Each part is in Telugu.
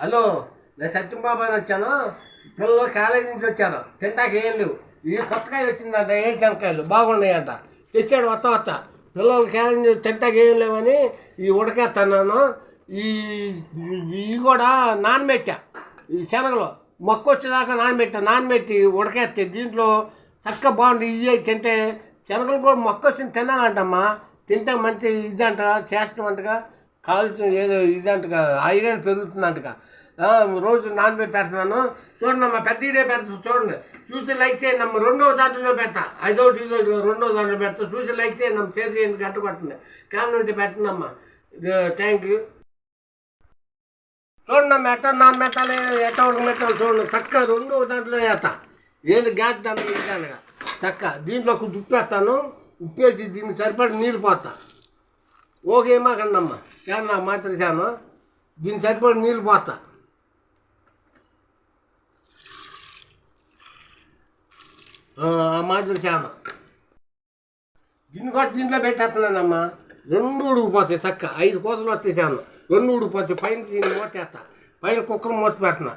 హలో నేను సత్యంబాబు అని వచ్చాను. పిల్లలు కాలేజీ నుంచి వచ్చారు. తింటాక ఏం లేవు. ఈ కొత్తకాయ వచ్చిందంట ఏ శనకాయలు బాగున్నాయంట. తెచ్చాడు వస్తా వస్తా పిల్లలు కాలేజీ నుంచి తింటాక ఏం లేవని ఈ ఉడకేస్తున్నాను ఈ ఇవి కూడా నానబెట్టా. ఈ శనగలు. మొక్క వచ్చేదాకా నానబెట్టా. నానబెట్టి ఉడకేస్తే దీంట్లో చక్కగా బాగుంది. ఇవి తింటే శనగలు కూడా మొక్క వచ్చింది తినాలంటమ్మా. తింటే మంచి ఇదంట చేస్తామంటగా కాలుతున్న ఏదో ఇదంటగా ఐరన్ పెరుగుతుందంటగా. రోజు నానబెట్టి పెడుతున్నాను. చూడండి అమ్మా పెద్ద ఇదే పెడతా చూడండి. చూసి లైక్ చేయండి అమ్మ రెండో దాంట్లో పెడతా. ఐదోటి ఇదో రెండో దాంట్లో పెడతా. చూసి లైక్ చేయండి అమ్మ చేసి చేయండి గట్ట కొట్టండి కామెంట్ పెట్టండి థ్యాంక్ యూ. చూడండి అమ్మ ఎట్ట నాన్న పెట్టాలి ఎట్ట ఒక మెట్టాలి చూడండి. చక్క రెండో దాంట్లో వేస్తా. ఏది గ్యాస్ దాంట్లో చక్క దీంట్లో కొంచెం ఉప్పు వేస్తాను. ఉప్పు వేసి దీనికి సరిపడి నీళ్ళు పోతాను ఓకే కండమ్మ చాలా నాకు మాత్రం చాను దీన్ని సరిపడి నీళ్ళు పోతా ఆ ఆ మాత్రం చాను దీన్ని కూడా దీంట్లో పెట్టేస్తున్నానమ్మా. రెండు ఉడికిపోతాయి చక్క ఐదు కోసలు వస్తాయి చాను రెండు ఉడికిపోతాయి పైన దీన్ని మూతేస్తా పైన కుక్కర్ మూత పెడుతున్నా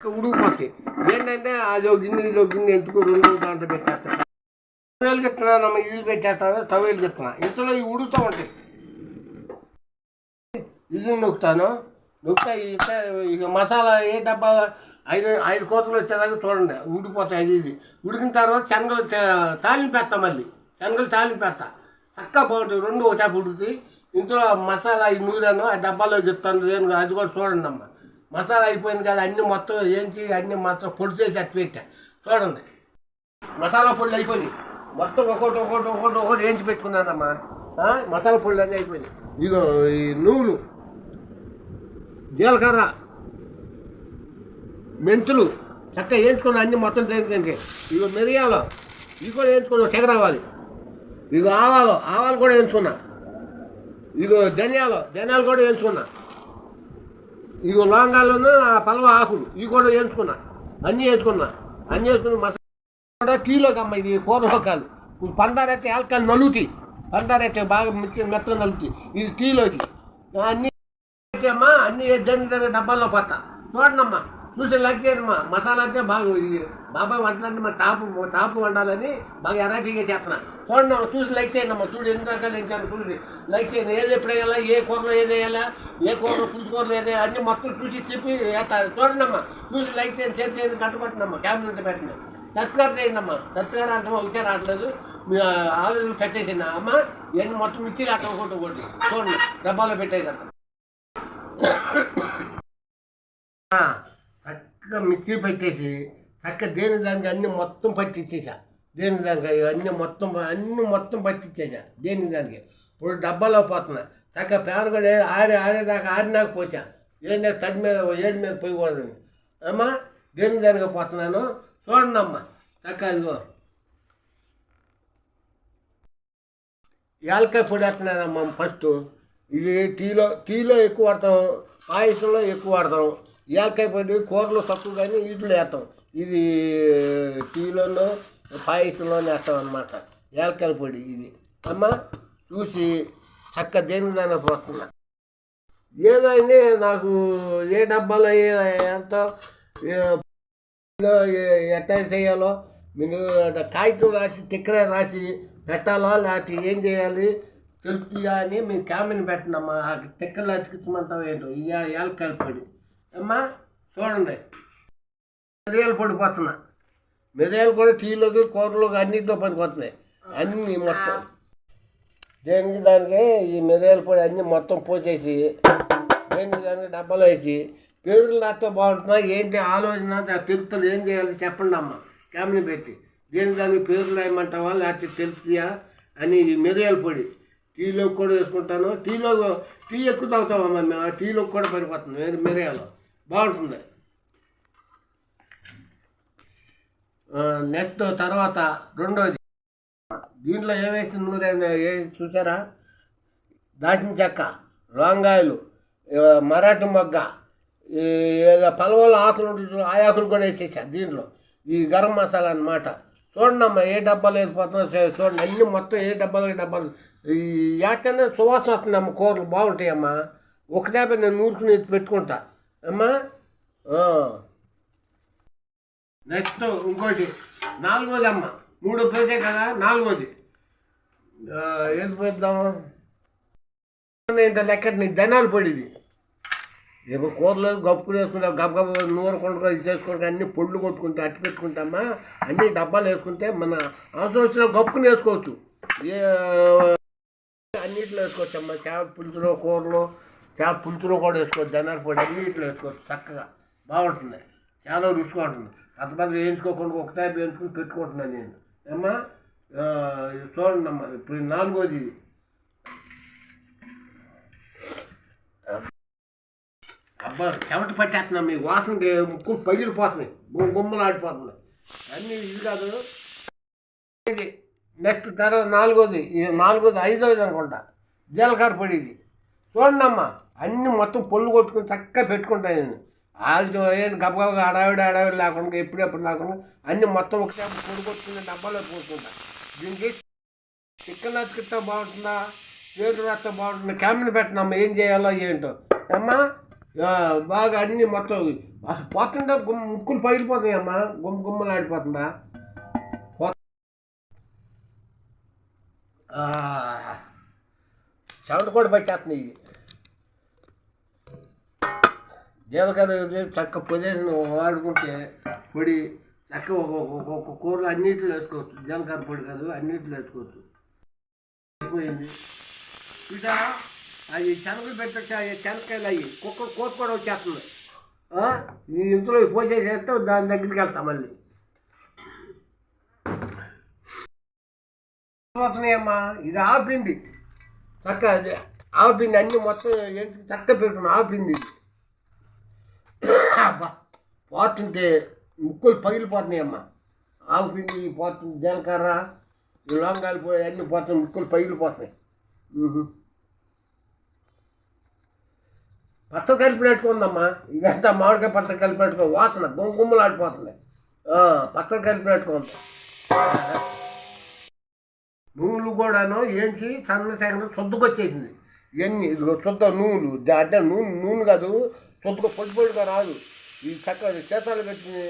ఉడికిపోతాయి ఏంటంటే అది ఒక గిన్నె ఇది ఒక గిన్నె ఎంచుకో రెండు దాంట్లో పెట్టేస్తా. టవేలు గిస్తున్నానమ్మ ఇల్లు పెట్టేస్తాను టవేలు గిస్తున్నా ఇంతలో ఇవి ఉడుతూ ఉంటాయి ఇల్లు నొక్కుతాను. నొక్కుతా ఇక ఇక మసాలా ఏ డబ్బా ఐదు ఐదు కోతలు వచ్చేదాకా చూడండి. ఉడిపోతాయి అది ఇది. ఉడికిన తర్వాత శనగలు తాలింపేస్తా తాలింపు మళ్ళీ. శనగలు తాలింపేస్తా చక్కగా బాగుంటుంది. రెండు ఒక చేప ఉడుకుతాయి ఇంట్లో మసాలా ఈ నూరాను ఆ డబ్బాలో చెప్తాను. నేను అది కూడా చూడండి అమ్మ. మసాలా అయిపోయింది కదా అన్ని మొత్తం ఏంచి అన్ని మసాలా పొడి చేసి అట్టు పెట్టా. చూడండి. మసాలా పొడి అయిపోయినాయి మొత్తం ఒకటి ఒకటి ఒకటి ఒకటి వేయించి పెట్టుకున్నానమ్మా. ఆ, మసాలా పొడులు అన్నీ అయిపోయినాయి. ఇగో ఈ నువ్వులు జీలకర్ర మెంతులు చక్కగా వేయించుకున్న అన్ని మొత్తం దేనికంటే ఇగో మిరియాలు ఇవి కూడా వేయించుకున్నా చెగ రావాలి ఇగో ఆవాలు ఆవాలు కూడా వేయించుకున్నా. ఇగో ధనియాలు ధనియాలు కూడా వేయించుకున్నా. ఇగో లవంగాలను ఆ పలవ ఆకులు ఇవి కూడా వేయించుకున్నా. అన్నీ వేయించుకున్నా. అన్నీ వేసుకుని మసాలా కూడా టీలోకి అమ్మ ఇది పూర్వకాలు పందారైతే ఆల్కాలు నలుగుతాయి. పందారైతే బాగా మిక్కి మెత్త నలుగుతాయి. ఇది టీలోకి అన్ని అయితే అమ్మా అన్ని దాని దగ్గర డబ్బాల్లో పోతా. చూడండమ్మా చూసి లైక్ చేయమ్మా మసాలా అంటే బాగా ఇది బాబాయ్ వంటలంటే మా టాపు టాపు వండాలని బాగా ఎరాటీగా చేస్తున్నా. చూడండి చూసి లైక్ చేయండి అమ్మా చూడు ఎన్ని రకాలు వేసాను చూడండి లైక్ చేయండి. ఏది ఎప్పుడు వేయాలా ఏ కూరలో ఏది వేయాలా ఏ కూరలో పులుసు కూరలో ఏది అన్ని అన్నీ మొత్తం చూసి చెప్పి వేస్తారు. చూడండి అమ్మా చూసి లైక్ చేయండి షేర్ చేయండి కట్టుబట్టినమ్మా. క్యాబినెట్ పెట్టినా సబ్స్క్రైబ్ చేయండి అమ్మ సబ్స్క్రైబ్ అంటే ఒకటే రావట్లేదు మీ ఆల్రెడీ అమ్మ ఇవన్నీ మొత్తం మిక్సీ అక్కడ ఒకటి చూడండి డబ్బాలో పెట్టేసి చక్కగా మిక్సీ పెట్టేసి చక్కగా దేని దానికి అన్ని మొత్తం పట్టించేసా దేని దానికి అన్ని మొత్తం అన్ని మొత్తం పట్టించేసా దేని దానికి? ఇప్పుడు డబ్బాలో పోతున్నా. చక్కగా ఫ్యాన్ కూడా ఆరే ఆరేదాకా ఆరినాక పోసా. ఏంటంటే తడి మీద ఏడు మీద పోయకూడదని. అమ్మా దేని దానికి పోతున్నాను? చూడండమ్మా చక్కగా యాలకాయ పొడి వేస్తున్నానమ్మా ఫస్ట్. ఇది టీలో టీలో ఎక్కువ వాడతాం పాయసంలో ఎక్కువ వాడతాం. యాలకాయ పొడి కూరలో తక్కువ కానీ వీటిలో వేస్తాం. ఇది టీలోనూ పాయసంలో వేస్తాం అనమాట యాలకాయ పొడి ఇది. అమ్మ చూసి చక్క దేని పోతున్నా ఏదైనా నాకు ఏ డబ్బాలో ఏ ఎంత ఎట్లా చేయాలో మీరు కాగితం రాసి టిక్కర రాసి పెట్టాలా? లేకపోతే ఏం చేయాలి? తెలుపుతుందా అని మీరు కామెంట్ పెట్టినమ్మా ఆ టిక్కర్లు అతికించమంటావు ఏంటో? ఇక ఏలకాయల పొడి. అమ్మా చూడండి. మిరియాల పొడి పోతున్నా. మిరియాలు కూడా టీలోకి కూరలోకి అన్నింటిలో పనికొస్తున్నాయి అన్నీ మొత్తం. దేనికి దానికి ఈ మిరియాల పొడి అన్నీ మొత్తం పోసేసి దేనికి దానికి డబ్బాలో వేసి పేదలు నాతో బాగుంటున్నా ఏంటి ఆలోచన దా- ఏం చేయాలి చెప్పండి అమ్మ. క్యామ్ని పెట్టి. దేనికి దాన్ని పేర్లు వేయమంటావా లేకపోతే తెలుపుతాయా అని మిరియాల పొడి. టీలో కూడా వేసుకుంటాను. టీలో టీ ఎక్కువ తాగుతామమ్మా మేము ఆ టీలో కూడా పడిపోతుంది మిరి- మిరియాలు. బాగుంటుంది. నెక్స్ట్ తర్వాత రెండోది. దీంట్లో ఏమేసి నూరైనా ఏ చూసారా? దాచిన చెక్క లవంగాయలు మరాఠీ మొగ్గ. ఏదో పలవల ఆకులు ఉంటుంది ఆ ఆకులు కూడా వేసేసాను దీంట్లో. ఈ గరం మసాలా అన్నమాట. చూడండి అమ్మా ఏ డబ్బాలు వేసిపోతున్నా చూడండి అన్ని మొత్తం ఏ డబ్బాలు డబ్బాలు. ఈ యాకనే సువాసన వస్తుంది అమ్మ కూరలు బాగుంటాయి అమ్మా ఒకటే నేను నూరుకుని పెట్టుకుంటా. అమ్మా నెక్స్ట్ ఇంకోటి నాలుగోది అమ్మ మూడు పోతే కదా నాలుగోది. ఏది పోద్దాం ఇంత లెక్క నీ జనాలు ఏమో కూరలు గప్పుకుని వేసుకుంటాం గబ గబ నూనె ఇది చేసుకుంటా అన్ని పొళ్ళు కొట్టుకుంటా అట్టి పెట్టుకుంటామా? అన్ని డబ్బాలు వేసుకుంటే మన అవసరం వచ్చిన గప్పుకుని వేసుకోవచ్చు. ఏ అన్నిట్లో వేసుకోవచ్చు అమ్మా చేప పులుసులో కూరలో చేప పులుసులో కూడా వేసుకోవచ్చు. జనాలు పొడి అన్నిట్లో వేసుకోవచ్చు. చక్కగా బాగుంటుంది. చాలా రుచిగా ఉంటుంది. అంత పెద్ద వేయించుకోకుండా ఒక టైప్ వేయించుకుని పెట్టుకుంటున్నాను నేను. అమ్మా చూడండి అమ్మా ఇప్పుడు నాలుగోది నాలుగోది ఇది. అబ్బా చెమట పట్టేస్తున్నాం మీ వాసనకి ముక్కు పగిలిపోతున్నాయి గు- గుమ్మలు ఆడిపోతున్నాయి అన్నీ ఇది కాదు. ఇది నెక్స్ట్ తర్వాత నాలుగోది నాలుగోది ఐదోది అనుకుంటా. జీలకర్ర పొడి ఇది. చూడండి అమ్మా అన్నీ మొత్తం పొల్లు కొట్టుకుని చక్కగా పెట్టుకుంటాను నేను. అది ఏం గబగబా అడావిడి అడావిడి లేకుండా ఎప్పుడెప్పుడు లేకుండా అన్నీ మొత్తం ఒకటే పొడి కొట్టుకుని డబ్బాలో పోసుకుంటా. దీనికి చికెన్ అతికితే బాగుంటుందా? పేరు వేస్తే బాగుంటుందా? క్యామిన్ పెట్టినమ్మా ఏం చేయాలో ఏంటో. అమ్మా బాగా అన్నీ మొత్తం అసలు పోతుంటే గుమ్ ముక్కులు పగిలిపోతాయి అమ్మా. గుమ్మ గుమ్మలు ఆడిపోతుందా సౌండ్ కూడా పట్టేస్తున్నాయి. ఇవి జీలకర్ర చక్క పొదేషన్ వాడుకుంటే పొడి చక్క ఒక్కొక్క కూరలు అన్నింటిలో వేసుకోవచ్చు. జీలకర్ర పొడి కాదు అన్నింటిలో వేసుకోవచ్చు. అయిపోయింది. ఇక అవి చెనకలు పెట్టచ్చు అవి అవి కుక్క కోత కూడా వచ్చేస్తుంది. ఇంట్లో ఈ ఇంట్లో పోసేసేస్తే దాని దగ్గరికి వెళ్తాం మళ్ళీ. పోతున్నాయమ్మా ఇది ఆపిండి చక్క అదే ఆపిండి అన్ని మొత్తం ఏంటి? చక్క పెట్టుకుని ఆపిండి అబ్బా పోతుంటే ముక్కులు పగిలిపోతున్నాయమ్మా. ఆవు పిండి పోతుంది జీలకర్ర లవంగాలు పోయి అన్ని పోతున్నాయి ముక్కులు పగిలిపోతున్నాయి. ఊహు. కలిపి పెట్టుకుందమ్మా ఇదంతా మామిడికాయ పచ్చడి కలిపి పెట్టుకో వాసన గుమ్మలాడిపోతుంది గుమ్మలు కలిపి పెట్టుకుంది నువ్వులు కూడాను ఏంచి సన్న సగం సొద్దుకొచ్చేసింది. ఇవన్నీ శుద్ధ నూనెలు అంటే నూనె నూనె కాదు శుద్ధగా పొడి పొడిగా రాదు. ఈ చక్క చేతాలు పెట్టింది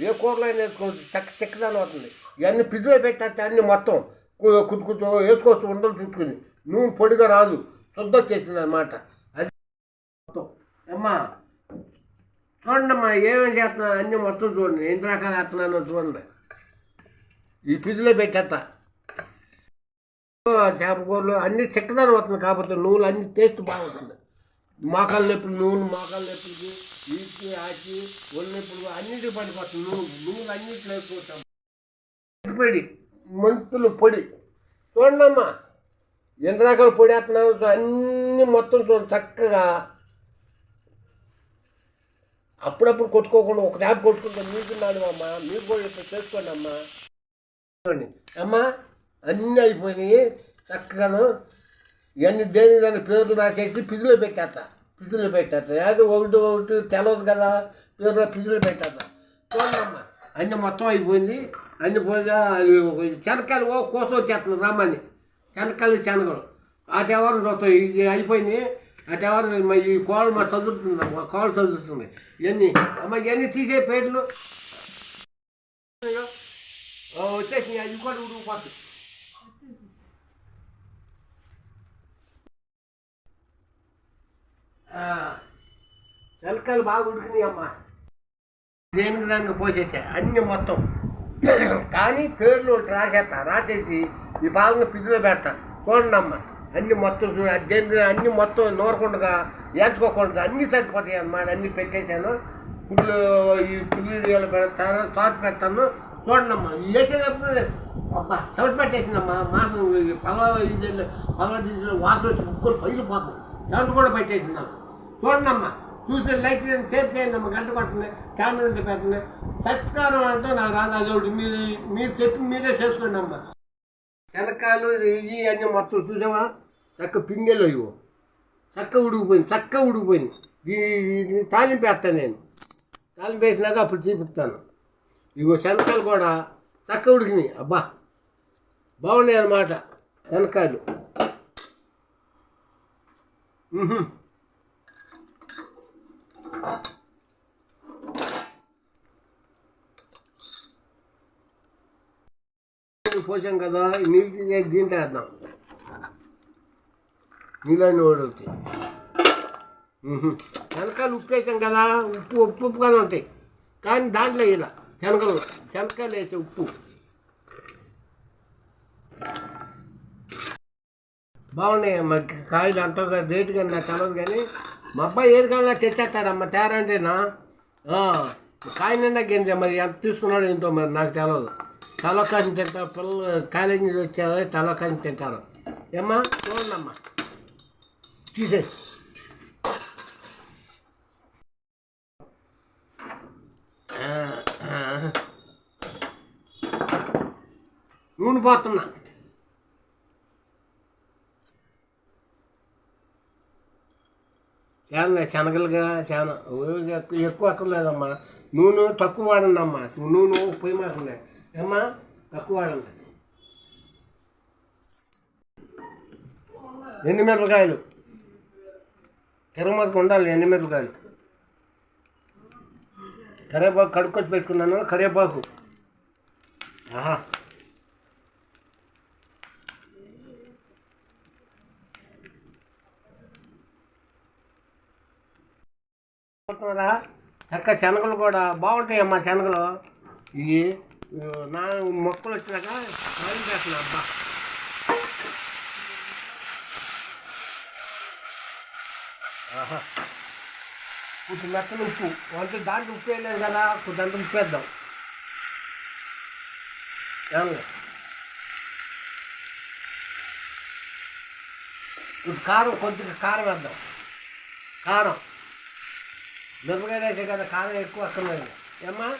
ఏ కూరలైనా వేసుకోవచ్చు చక్క చెక్కదాని అవుతుంది. ఇవన్నీ ఫ్రిడ్జ్లో పెట్టేస్తే అన్ని మొత్తం కు- వేసుకోవచ్చు ఉండలు చుట్టుకుని నూనె పొడిగా రాదు. శుద్ధ వచ్చేసింది అనమాట అమ్మా చూడండి అమ్మా ఏమేమి చేస్తున్నా అన్నీ మొత్తం చూడండి. ఎన్ని రకాలు వేస్తున్నానో చూడండి. ఈ ఫ్రిడ్జ్లో పెట్టేస్తా చేపకూరలు అన్ని చెక్కదాని వస్తుంది కాబట్టి నూనెలు అన్ని టేస్ట్ బాగుంటుంది. మోకాలు నొప్పులు నూనె మోకాలు నొప్పులకి వీటికి ఆకి ఒళ్ళు నొప్పులు అన్నిటికి పడిపోతుంది నూనె. నూనెలు అన్నింటిలో వేసుకుంటాం పొడి మంతులు పొడి. చూడండి అమ్మా ఎన్ని రకాల పొడి వేస్తున్నాను అన్నీ అన్ని మొత్తం చూడండి చక్కగా. అప్పుడప్పుడు కొట్టుకోకుండా ఒక ట్యాప్ కొట్టుకుంటే మీకున్నాను అమ్మా మీరు కూడా ఇప్పుడు చేసుకోండి అమ్మా. చూడండి. అమ్మా అన్నీ అయిపోయినాయి. చక్కగాను ఇవన్నీ దేని దాని పేర్లు రాసేసి పిల్లలు పెట్టేస్తా పిల్లలు పెట్టేస్తా అది ఒకటి ఒకటి తెలవదు కదా పేరు పిల్లలు పెట్టేస్తా చూడండి అమ్మా అన్నీ మొత్తం అయిపోయింది. అన్ని పోగా అది శనక్కాయలు ఓ కోసం వచ్చేస్తుంది రమ్మని. శనక్కాయలు శనగలు. ఆ చూస్తాయి ఇది అయిపోయింది. అటెవరు మా ఈ కోళ్ళు మా చదువుతుంది మా కోళ్ళు చదువుతుంది ఇవన్నీ అమ్మ ఇవన్నీ తీసే పేర్లు? వచ్చేసి అది కూడా ఉడికిపోతుంది శనక్కాయలు బాగా ఉడికినాయి అమ్మా. దేని విధంగా పోసేసా? అన్ని మొత్తం. కానీ పేర్లు రాసేస్తా రాసేసి ఈ భాగంగా పిజ్జలో పెడతా. చూడండి అమ్మా అన్ని మొత్తం దేని అన్ని మొత్తం నోరకుండా ఏర్చుకోకుండా అన్నీ సరిపోతాయి అన్నమాట. అన్నీ పెట్టేశాను. పుల్లు ఈ పుల్లు పెడతాను తోట పెడతాను. చూడండమ్మా వేసేటప్పుడు అబ్బా చవిటి పెట్టేసిందమ్మా. మాసం ఈ పలవ ఇది పలవ తీసిన వాసన వచ్చి ముక్కలు పగిలిపోతుంది చవిటి కూడా పెట్టేసిందమ్మా. చూడండి అమ్మా చూసి లైక్ చేయండి షేర్ చేయండి అమ్మ. గంట కొట్టండి కెమెరా ఉంటే పెట్టండి. సత్కారం అంటే నాకు రాదు అదొకటి మీరు మీరు చెప్పి మీరే చేసుకోండి అమ్మా. శనకాలు ఇవి అన్నీ మొత్తం చూసావా? చక్క పింగెలు ఇవ్వు చక్క ఉడికిపోయింది చక్క ఉడికిపోయింది. దీన్ని తాలింపు వేస్తాను నేను. తాలింపు వేసినాక అప్పుడు చూపిస్తాను. ఇగో శనకాలు కూడా చక్క ఉడికినాయి. అబ్బా బాగున్నాయి అన్నమాట శనక్కాయలు పోసాం కదా నీళ్ళు తీసేసి దీంట్లో వేద్దాం. నీళ్ళని ఓడుతాయి శనకాయలు ఉప్పు వేసాం కదా ఉప్పు ఉప్పు ఉప్పుగానే ఉంటాయి. కానీ దాంట్లో ఇలా శనగలు శనకాయలు వేసే ఉప్పు. బాగున్నాయి అమ్మ కాయలు అంత రేటు కానీ నాకు తెలియదు కానీ మా అబ్బాయి ఏరికాయలా తెచ్చేస్తాడమ్మ తేరా అంటేనా? కాయ నిండా గింజ మరి ఎంత తీసుకున్నాడు ఏంటో మరి నాకు తెలియదు తలకాయని తింటారు పిల్లలు కాలేజీ నుంచి వచ్చారు తలకాయని తింటారు ఏమ్మా చూడండి అమ్మా తీసే నూనె పోతున్నా చాలా శనగలుగా చాలా ఎక్కువ ఎక్కువ అక్కర్లేదమ్మా నూనె తక్కువ వాడండి అమ్మా నూనె పొయ్యి మాకుండే ఏమ్మా? తక్కువ ఉంటుంది ఎండు మిరపకాయలు? తిరుమలకు ఉండాలి ఎండు మిరపకాయలు? కరివేపాకు కడుక్కొచ్చి పెట్టుకున్నాను కరివేపాకు. ఆహా. చక్క శనగలు కూడా బాగుంటాయమ్మా శనగలు. ఇవి నా మొక్కలు వచ్చినాక స్నానం చేస్తున్నా అబ్బా ఆహా కొంచెం మెత్తని ఉప్పు అంటే దాంట్లో ఉప్పు వేయలేదు కదా కొంచెం దాంట్లో ఉప్పు వేద్దాం ఏమన్నా ఇప్పుడు కారం కొద్దిగా కారం వేద్దాం కారం మిరపకాయ కదా కారం ఎక్కువ వస్తున్నాయి ఏమ్మా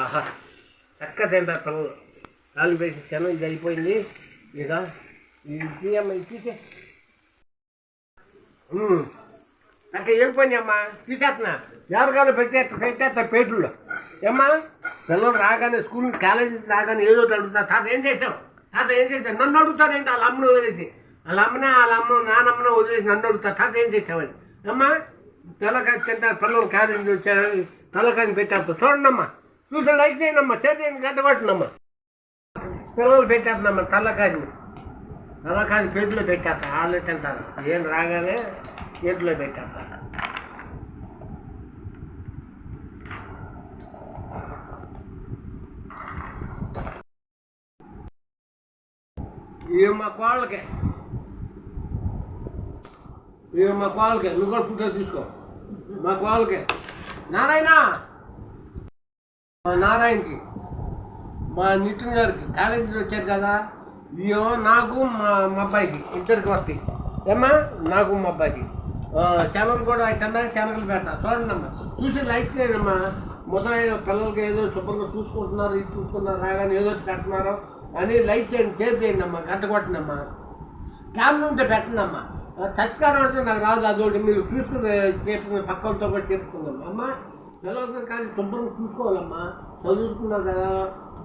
ఆహా చక్క తింటారు పిల్లలు నాలుగు వేసి ఇది అయిపోయింది. ఇక ఇది తీయమ్మ ఇది తీసే. అక్కడ వెళ్ళిపోయింది అమ్మా? తీసేస్తున్నా. ఎవరికైనా పెట్టేస్తా పెట్టేస్తా పేట్లలో ఏమ్మా? పిల్లలు రాగానే స్కూల్ కాలేజీ రాగానే ఏదో అడుగుతా. తాత ఏం చేసావు? తాత ఏం చేసావు? నన్ను అడుగుతానేంటి వాళ్ళ అమ్మను వదిలేసి. వాళ్ళ అమ్మనే వాళ్ళ అమ్మ నానమ్మనే వదిలేసి నన్ను అడుగుతా. తాత ఏం చేసావని అమ్మా తెల్లకాయ తింటారు పిల్లలు కాలేజీ వచ్చారని తెల్లకాయని పెట్టేస్తా. చూడండమ్మా చూసి లైక్ చేయండమ్మా చేతిని చేయండి పిల్లలు పెట్టేస్తున్నామ్మా తెల్లకాయని తెల్లకాయని పెట్టులో పెట్టేస్తా వాళ్ళు తింటారు. ఏం రాగానే పెట్టులో పెట్టేస్తా. ఇవి మా కోళ్ళకే? ఇవి మా కోళ్ళకే నువ్వు కూడా ఫుడ్ తీసుకో. మా కోళ్ళకే నారాయణ! మా నారాయణకి మా నితిన్ గారికి కాలేజీ వచ్చారు కదా? ఇయో నాకు మా మా అబ్బాయికి ఇద్దరికి వస్తాయి ఏమ్మా? నాకు మా అబ్బాయికి. ఆ, శనగలు కూడా తిన్నా శనగలు పెట్టా చూడండి అమ్మా. చూసి లైక్ చేయండి ముసలైన పిల్లలకి ఏదో శుభ్రంగా చూసుకుంటున్నారు ఇది చూసుకున్నారు రాగానే ఏదో ఒకటి పెడుతున్నారు అని లైక్ చేయండి షేర్ చేయండి అమ్మా. గంట కొట్టండి అమ్మా. ఉంటే పెట్టండి అమ్మా. తస్కారం అంటే నాకు రాదు అదొకటి మీరు చూసుకుని చేసుకుని పక్కలతో కూడా చెప్పుకుందాం. అమ్మ పిల్లలకి కానీ శుభ్రంగా చూసుకోవాలమ్మా. చదువుకున్నారు కదా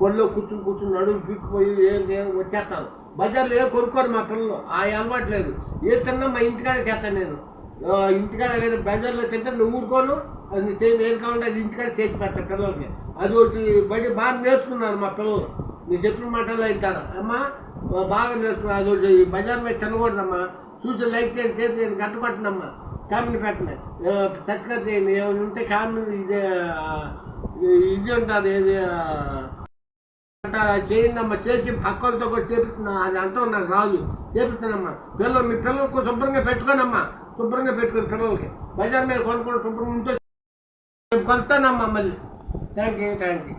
గొల్లో కూర్చుని కూర్చుని నడుము పీక్కుపోయి ఏం ఏం వచ్చేస్తాను. బజార్లో ఏం కొనుక్కోరు మా పిల్లలు ఆ అలవాటు లేదు. ఏ తిన్నా మా ఇంటికాడ చేస్తాను నేను. ఇంటికాడ వేరే బజార్లో తింటే నువ్వు ఊరుకోను అది చేయి ఏది కావాలంటే అది ఇంటికాడ చేసి పెట్టా పిల్లలకి. అది ఒకటి బయట బాగా నేర్చుకున్నారు మా పిల్లలు. నేను చెప్పిన మాటలు వింటారు అమ్మా బాగా నేర్చుకున్నారు. అది ఒకటి బజార్ మీద తినకూడదమ్మా. చూసి లైక్ చేయండి చేసి చేయండి గట్ట కొట్టండమ్మా కామెంట్ పెట్టండి సబ్స్క్రైబ్ చేయండి ఏమైనా ఉంటే కామెంట్ ఇది ఇది ఉంటుంది ఏది ఆ, చేయండి చేసి పక్కలతో కూడా చేపిస్తున్నా అది అంటాం నాకు రాదు. చేపిస్తానమ్మా. పిల్లలు మీ పిల్లలకు శుభ్రంగా పెట్టుకోనమ్మా. శుభ్రంగా పెట్టుకోండి పిల్లలకి. బజార్ మీద కొనుక్కోండి శుభ్రంగా ఉంటే కొలుతానమ్మా మళ్ళీ. Thank you thank you